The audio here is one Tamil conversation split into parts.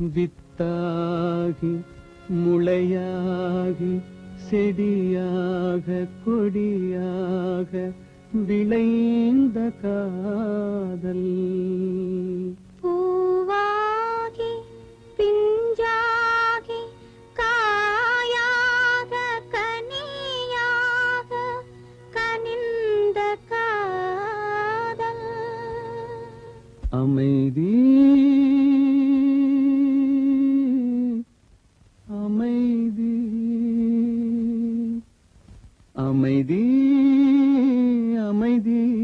விதையாகி முளையாகி செடியாக கொடியாக விளைந்த காதல். பூவாகி பிஞ்சாகி காயாக கனியாக கனிந்த காதல். அமைதி அமைதி. அமைதி அமைதி.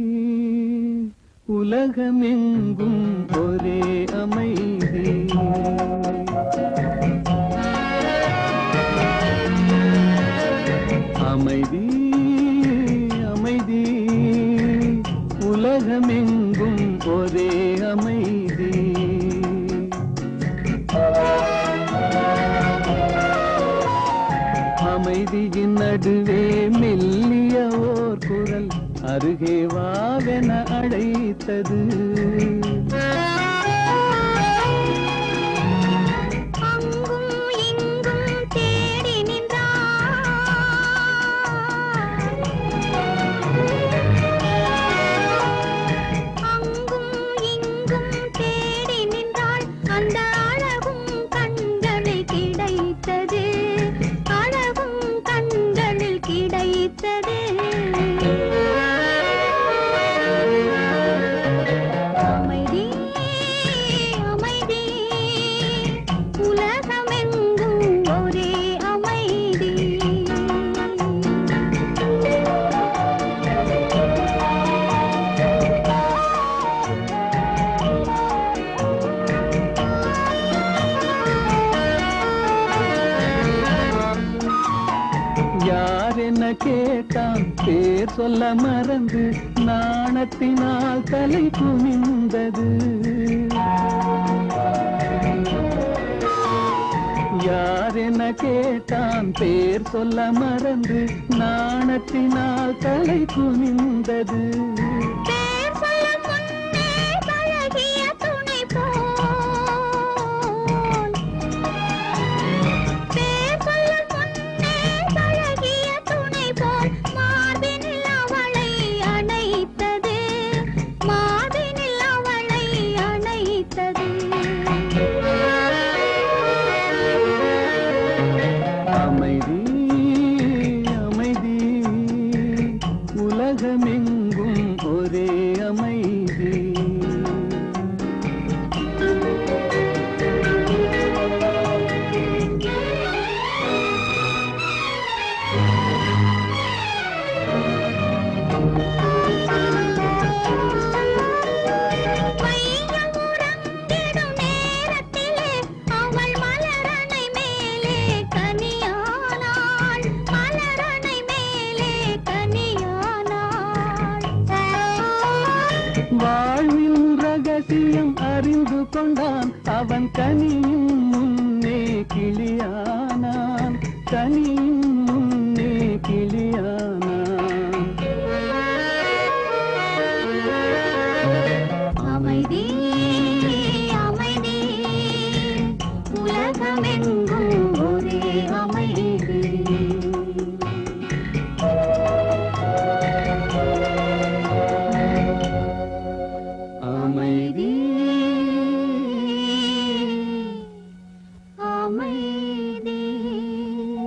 உலகமெங்கும் ஒரே அமைதி. அமைதி அமைதி. உலகமெங்கும் ஒரே நடுவே மெல்லிய ஓர் குரல் அருகே வாவென அழைத்தது. கேட்டான். பேர் சொல்ல மறந்து நாணத்தினால் தலை குனிந்தது. யார் என்ன கேட்டான். பேர் சொல்ல மறந்து நாணத்தினால் தலை குனிந்தது. அமைதி ரகசியம் அறிந்து கொண்டான். அவன் கனியின்